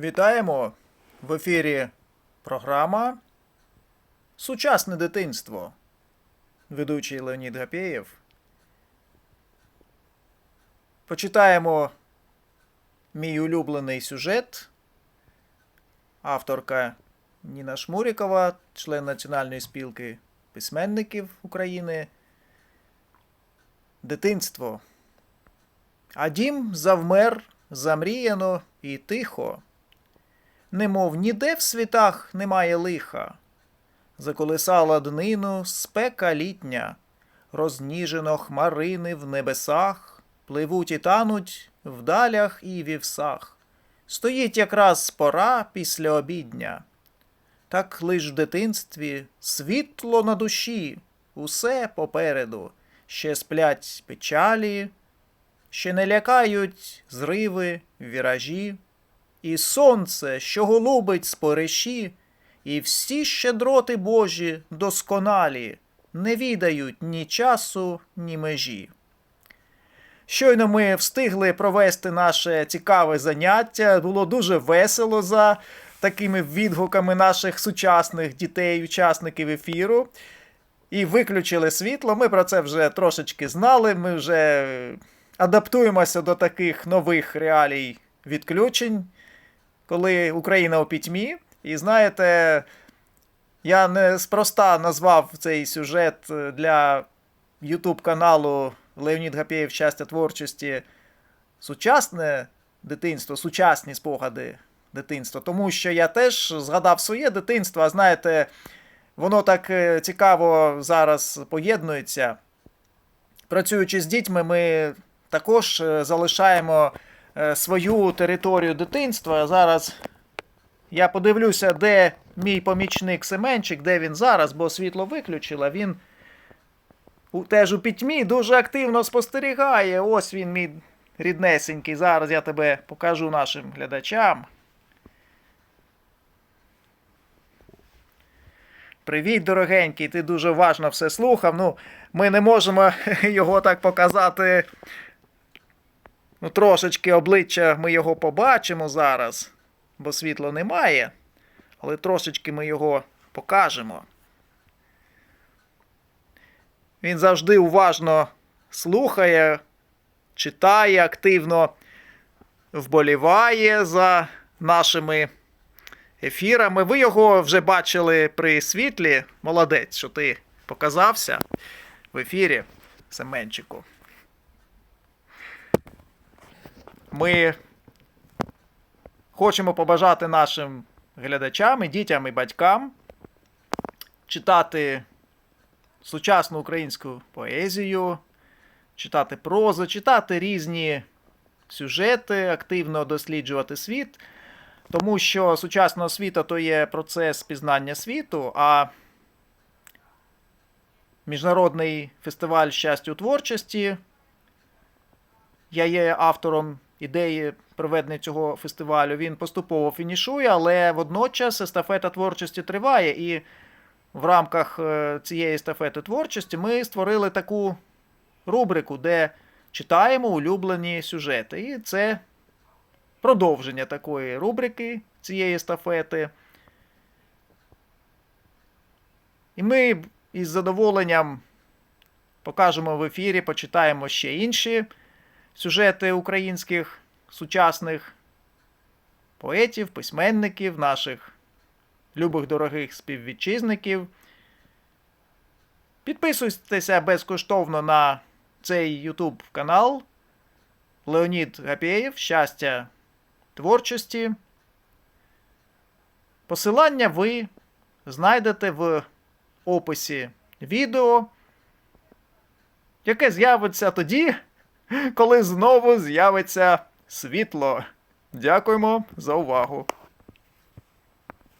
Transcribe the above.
Вітаємо в ефірі програма Сучасне дитинство. Ведучий Леонід Гапєєв. Почитаємо мій улюблений сюжет. Авторка Ніна Шмурікова, член Національної спілки письменників України. Дитинство. А дім завмер замріяно і тихо, немов ніде в світах немає лиха. Заколисала днину спека літня, розніжено хмарини в небесах, пливуть і тануть в далях і вівсах. Стоїть якраз пора після обідня. Так лиш в дитинстві світло на душі, усе попереду, ще сплять печалі, ще не лякають зриви, віражі, і сонце, що голубить спориші, і всі щедроти Божі досконалі, не відають ні часу, ні межі. Щойно ми встигли провести наше цікаве заняття. Було дуже весело за такими відгуками наших сучасних дітей, учасників ефіру. І виключили світло. Ми про це вже трошечки знали. Ми вже адаптуємося до таких нових реалій відключень, коли Україна у пітьмі. І знаєте, я не спроста назвав цей сюжет для YouTube каналу Леонід Гапєєв щастя творчості сучасне дитинство, сучасні спогади дитинства. Тому що я теж згадав своє дитинство, а знаєте, воно так е, цікаво зараз поєднується. Працюючи з дітьми, ми також е, залишаємо е, свою територію дитинства. Зараз я подивлюся, де мій помічник Семенчик, де він зараз, бо світло виключила. Він теж у пітьмі дуже активно спостерігає. Ось він, мій ріднесенький. Зараз я тебе покажу нашим глядачам. Привіт, дорогенький, ти дуже уважно все слухав. Ну, ми не можемо його так показати. Ну, трошечки обличчя ми його побачимо зараз, бо світла немає. Але трошечки ми його покажемо. Він завжди уважно слухає, читає, активно вболіває за нашими ефірами. Ви його вже бачили при світлі. Молодець, що ти показався в ефірі Семенчику. Ми хочемо побажати нашим глядачам, і дітям і батькам читати сучасну українську поезію, читати прозу, читати різні сюжети, активно досліджувати світ. Тому що сучасна освіта то є процес пізнання світу, а Міжнародний фестиваль щастя у творчості. Я є автором ідеї проведення цього фестивалю. Він поступово фінішує, але водночас естафета творчості триває. І в рамках е, цієї естафети творчості ми створили таку рубрику, де читаємо улюблені сюжети. І це продовження такої рубрики цієї естафети. І ми із задоволенням покажемо в ефірі, почитаємо ще інші сюжети українських сучасних поетів, письменників, наших любих дорогих співвітчизників. Підписуйтеся безкоштовно на цей YouTube канал Леонід Гапєєв Щастя творчості. Посилання ви знайдете в описі відео, яке з'явиться тоді, коли знову з'явиться світло. Дякуємо за увагу.